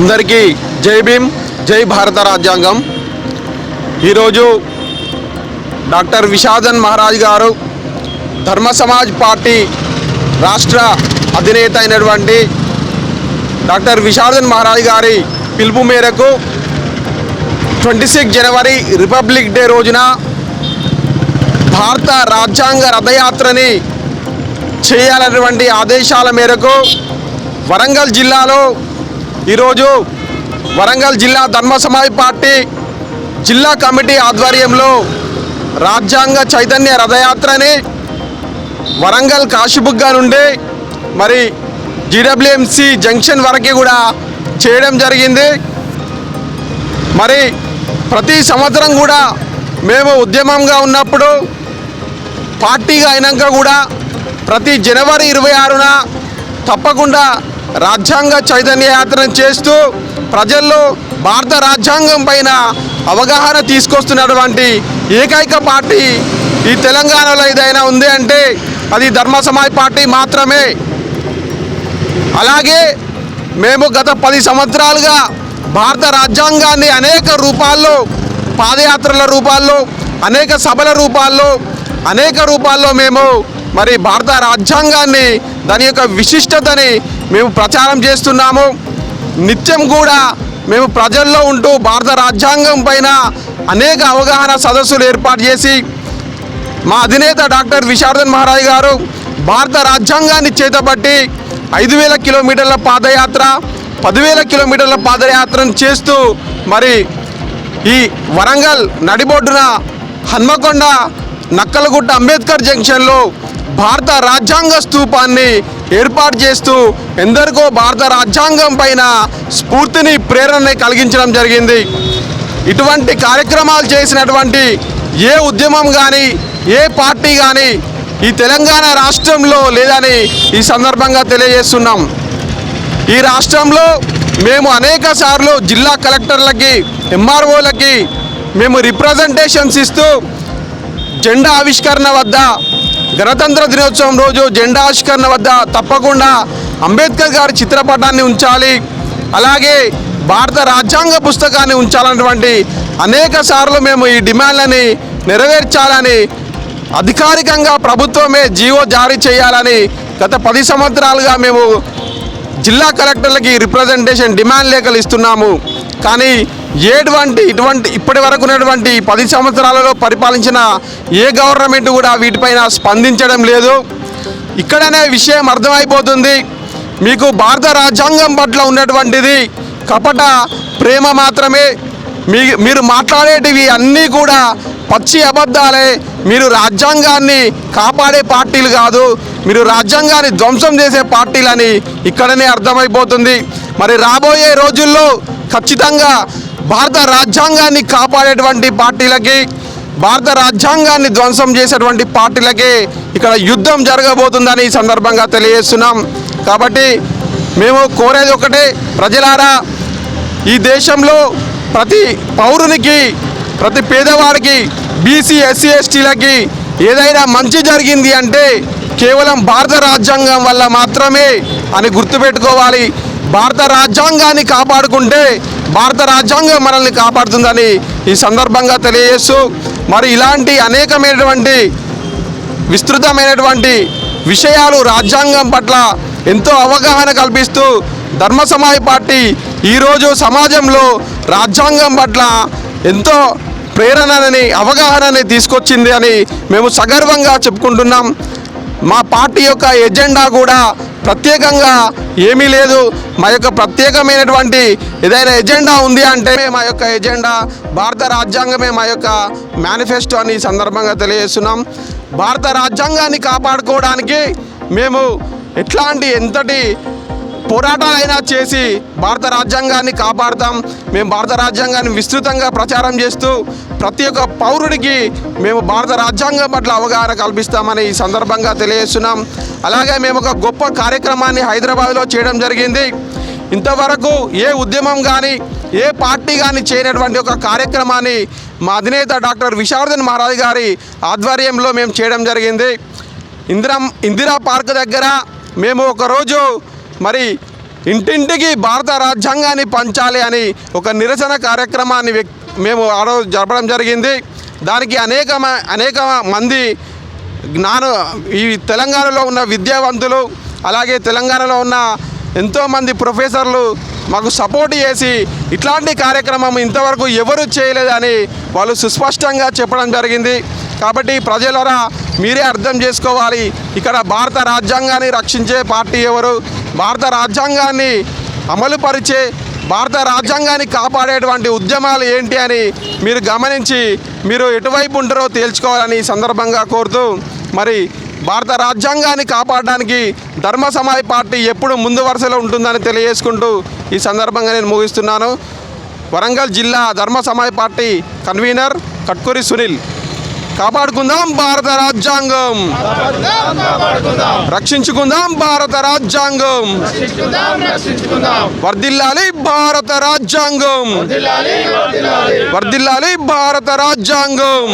అందరికీ జై భీమ్ జై భారత రాజ్యాంగం. ఈరోజు డాక్టర్ విషాదన్ మహారాజ్ గారు ధర్మ సమాజ్ పార్టీ రాష్ట్ర అధినేత అయినటువంటి డాక్టర్ విషాదన్ మహారాజ్ గారి పిలుపు మేరకు ట్వంటీ సిక్స్ జనవరి రిపబ్లిక్ డే రోజున భారత రాజ్యాంగ రథయాత్రని చేయాలన్నటువంటి ఆదేశాల మేరకు వరంగల్ జిల్లాలో ఈరోజు వరంగల్ జిల్లా ధర్మ సమాజ్ పార్టీ జిల్లా కమిటీ ఆధ్వర్యంలో రాజ్యాంగ చైతన్య రథయాత్రని వరంగల్ కాశీబుగ్గా నుండి మరి జీడబ్ల్యూఎంసి జంక్షన్ వరకు కూడా చేయడం జరిగింది. మరి ప్రతి సంవత్సరం కూడా మేము ఉద్యమంగా ఉన్నప్పుడు పార్టీగా అయినాక కూడా ప్రతి జనవరి ఇరవై ఆరున తప్పకుండా రాజ్యాంగ చైతన్య యాత్రను చేస్తూ ప్రజల్లో భారత రాజ్యాంగం పైన అవగాహన తీసుకొస్తున్నటువంటి ఏకైక పార్టీ ఈ తెలంగాణలో ఏదైనా ఉంది అంటే అది ధర్మ సమాజ్ పార్టీ మాత్రమే. అలాగే మేము గత పది సంవత్సరాలుగా భారత రాజ్యాంగాన్ని అనేక రూపాల్లో పాదయాత్రల రూపాల్లో అనేక సభల రూపాల్లో అనేక రూపాల్లో మేము మరి భారత రాజ్యాంగాన్ని దాని యొక్క విశిష్టతని మేము ప్రచారం చేస్తున్నాము. నిత్యం కూడా మేము ప్రజల్లో ఉంటూ భారత రాజ్యాంగం పైన అనేక అవగాహన సదస్సులు ఏర్పాటు చేసి మా అధినేత డాక్టర్ విశారదన్ మహారాజ్ గారు భారత రాజ్యాంగాన్ని చేతబట్టి ఐదు వేల కిలోమీటర్ల పాదయాత్ర పదివేల కిలోమీటర్ల పాదయాత్రను చేస్తూ మరి ఈ వరంగల్ నడిబొడ్డున హన్మకొండ నక్కలగుట్ట అంబేద్కర్ జంక్షన్లో భారత రాజ్యాంగ స్తూపాన్ని ఏర్పాటు చేస్తూ ఎందరికో భారత రాజ్యాంగం పైన స్ఫూర్తిని ప్రేరణని కలిగించడం జరిగింది. ఇటువంటి కార్యక్రమాలు చేసినటువంటి ఏ ఉద్యమం కానీ ఏ పార్టీ కానీ ఈ తెలంగాణ రాష్ట్రంలో లేదని ఈ సందర్భంగా తెలియజేస్తున్నాం. ఈ రాష్ట్రంలో మేము అనేక సార్లు జిల్లా కలెక్టర్లకి ఎంఆర్ఓలకి మేము రిప్రజెంటేషన్స్ ఇస్తూ జెండా ఆవిష్కరణ వద్ద గణతంత్ర దినోత్సవం రోజు జెండా వద్ద తప్పకుండా అంబేద్కర్ గారి చిత్రపటాన్ని ఉంచాలి. అలాగే భారత రాజ్యాంగ పుస్తకాన్ని ఉంచాలన్నటువంటి అనేక సార్లు మేము ఈ డిమాండ్లని నెరవేర్చాలని అధికారికంగా ప్రభుత్వమే జీవో జారీ చేయాలని గత పది సంవత్సరాలుగా మేము జిల్లా కలెక్టర్లకి రిప్రజెంటేషన్ డిమాండ్ లేఖలు ఇస్తున్నాము. కానీ ఏటువంటి ఇటువంటి ఇప్పటి వరకు ఉన్నటువంటి పది సంవత్సరాలలో పరిపాలించిన ఏ గవర్నమెంట్ కూడా వీటిపైన స్పందించడం లేదు. ఇక్కడనే విషయం అర్థమైపోతుంది. మీకు భారత రాజ్యాంగం పట్ల ఉన్నటువంటిది కపట ప్రేమ మాత్రమే. మీ మీరు మాట్లాడేటివి అన్నీ కూడా పచ్చి అబద్ధాలే. మీరు రాజ్యాంగాన్ని కాపాడే పార్టీలు కాదు మీరు రాజ్యాంగాన్ని ధ్వంసం చేసే పార్టీలని ఇక్కడనే అర్థమైపోతుంది. మరి రాబోయే రోజుల్లో ఖచ్చితంగా భారత రాజ్యాంగాన్ని కాపాడేటువంటి పార్టీలకి భారత రాజ్యాంగాన్ని ధ్వంసం చేసేటువంటి పార్టీలకి ఇక్కడ యుద్ధం జరగబోతుందని ఈ సందర్భంగా తెలియజేస్తున్నాం. కాబట్టి మేము కోరేది ఒకటే ప్రజలారా ఈ దేశంలో ప్రతి పౌరునికి ప్రతి పేదవాడికి బీసీ ఎస్సీ ఎస్టీలకి ఏదైనా మంచి జరిగింది అంటే కేవలం భారత రాజ్యాంగం వల్ల మాత్రమే అని గుర్తుపెట్టుకోవాలి. భారత రాజ్యాంగాన్ని కాపాడుకుంటే భారత రాజ్యాంగం మనల్ని కాపాడుతుందని ఈ సందర్భంగా తెలియజేస్తూ మరి ఇలాంటి అనేకమైనటువంటి విస్తృతమైనటువంటి విషయాలు రాజ్యాంగం పట్ల ఎంతో అవగాహన కల్పిస్తూ ధర్మ సమాజ్ పార్టీ ఈరోజు సమాజంలో రాజ్యాంగం పట్ల ఎంతో ప్రేరణని అవగాహనని తీసుకొచ్చింది అని మేము సగర్వంగా చెప్పుకుంటున్నాం. మా పార్టీ యొక్క ఎజెండా కూడా ప్రత్యేకంగా ఏమీ లేదు. మా యొక్క ప్రత్యేకమైనటువంటి ఏదైనా ఎజెండా ఉంది అంటే మా యొక్క ఎజెండా భారత రాజ్యాంగమే మా యొక్క మేనిఫెస్టో అని సందర్భంగా తెలియజేస్తున్నాం. భారత రాజ్యాంగాన్ని కాపాడుకోవడానికి మేము ఎట్లాంటి ఎంతటి పోరాటాలైనా చేసి భారత రాజ్యాంగాన్ని కాపాడతాం. మేము భారత రాజ్యాంగాన్ని విస్తృతంగా ప్రచారం చేస్తూ ప్రతి ఒక్క పౌరుడికి మేము భారత రాజ్యాంగం పట్ల అవగాహన కల్పిస్తామని ఈ సందర్భంగా తెలియజేస్తున్నాం. అలాగే మేము ఒక గొప్ప కార్యక్రమాన్ని హైదరాబాద్లో చేయడం జరిగింది. ఇంతవరకు ఏ ఉద్యమం కానీ ఏ పార్టీ కానీ చేయనటువంటి ఒక కార్యక్రమాన్ని మా అధినేత డాక్టర్ విశారదన్ మహారాజ్ గారి ఆధ్వర్యంలో మేము చేయడం జరిగింది. ఇందిరా ఇందిరా పార్క్ దగ్గర మేము ఒకరోజు మరి ఇంటింటికి భారత రాజ్యాంగాన్ని పంచాలి అని ఒక నిరసన కార్యక్రమాన్ని మేము ఆరోజు జరపడం జరిగింది. దానికి అనేక మ- అనేక మంది జ్ఞాన ఈ తెలంగాణలో ఉన్న విద్యావంతులు అలాగే తెలంగాణలో ఉన్న ఎంతోమంది ప్రొఫెసర్లు మాకు సపోర్ట్ చేసి ఇట్లాంటి కార్యక్రమం ఇంతవరకు ఎవరు చేయలేదని వాళ్ళు సుస్పష్టంగా చెప్పడం జరిగింది. కాబట్టి ప్రజలరా మీరే అర్థం చేసుకోవాలి. ఇక్కడ భారత రాజ్యాంగాన్ని రక్షించే పార్టీ ఎవరు? భారత రాజ్యాంగాన్ని అమలుపరిచే భారత రాజ్యాంగాన్ని కాపాడేటువంటి ఉద్యమాలు ఏంటి అని మీరు గమనించి మీరు ఎటువైపు ఉంటారో తేల్చుకోవాలని సందర్భంగా కోరుతూ మరి భారత రాజ్యాంగాన్ని కాపాడడానికి ధర్మ సమాజ్ పార్టీ ఎప్పుడు ముందు వరుసలో ఉంటుందని తెలియజేసుకుంటూ ఈ సందర్భంగా నేను ముగిస్తున్నాను. వరంగల్ జిల్లా ధర్మ సమాజ్ పార్టీ కన్వీనర్ కట్కూరి సునీల్. కాపాడుకుందాం భారత రాజ్యాంగం. రక్షించుకుందాం భారత రాజ్యాంగం. వర్దిల్లాలి భారత రాజ్యాంగం. వర్దిల్లాలి భారత రాజ్యాంగం.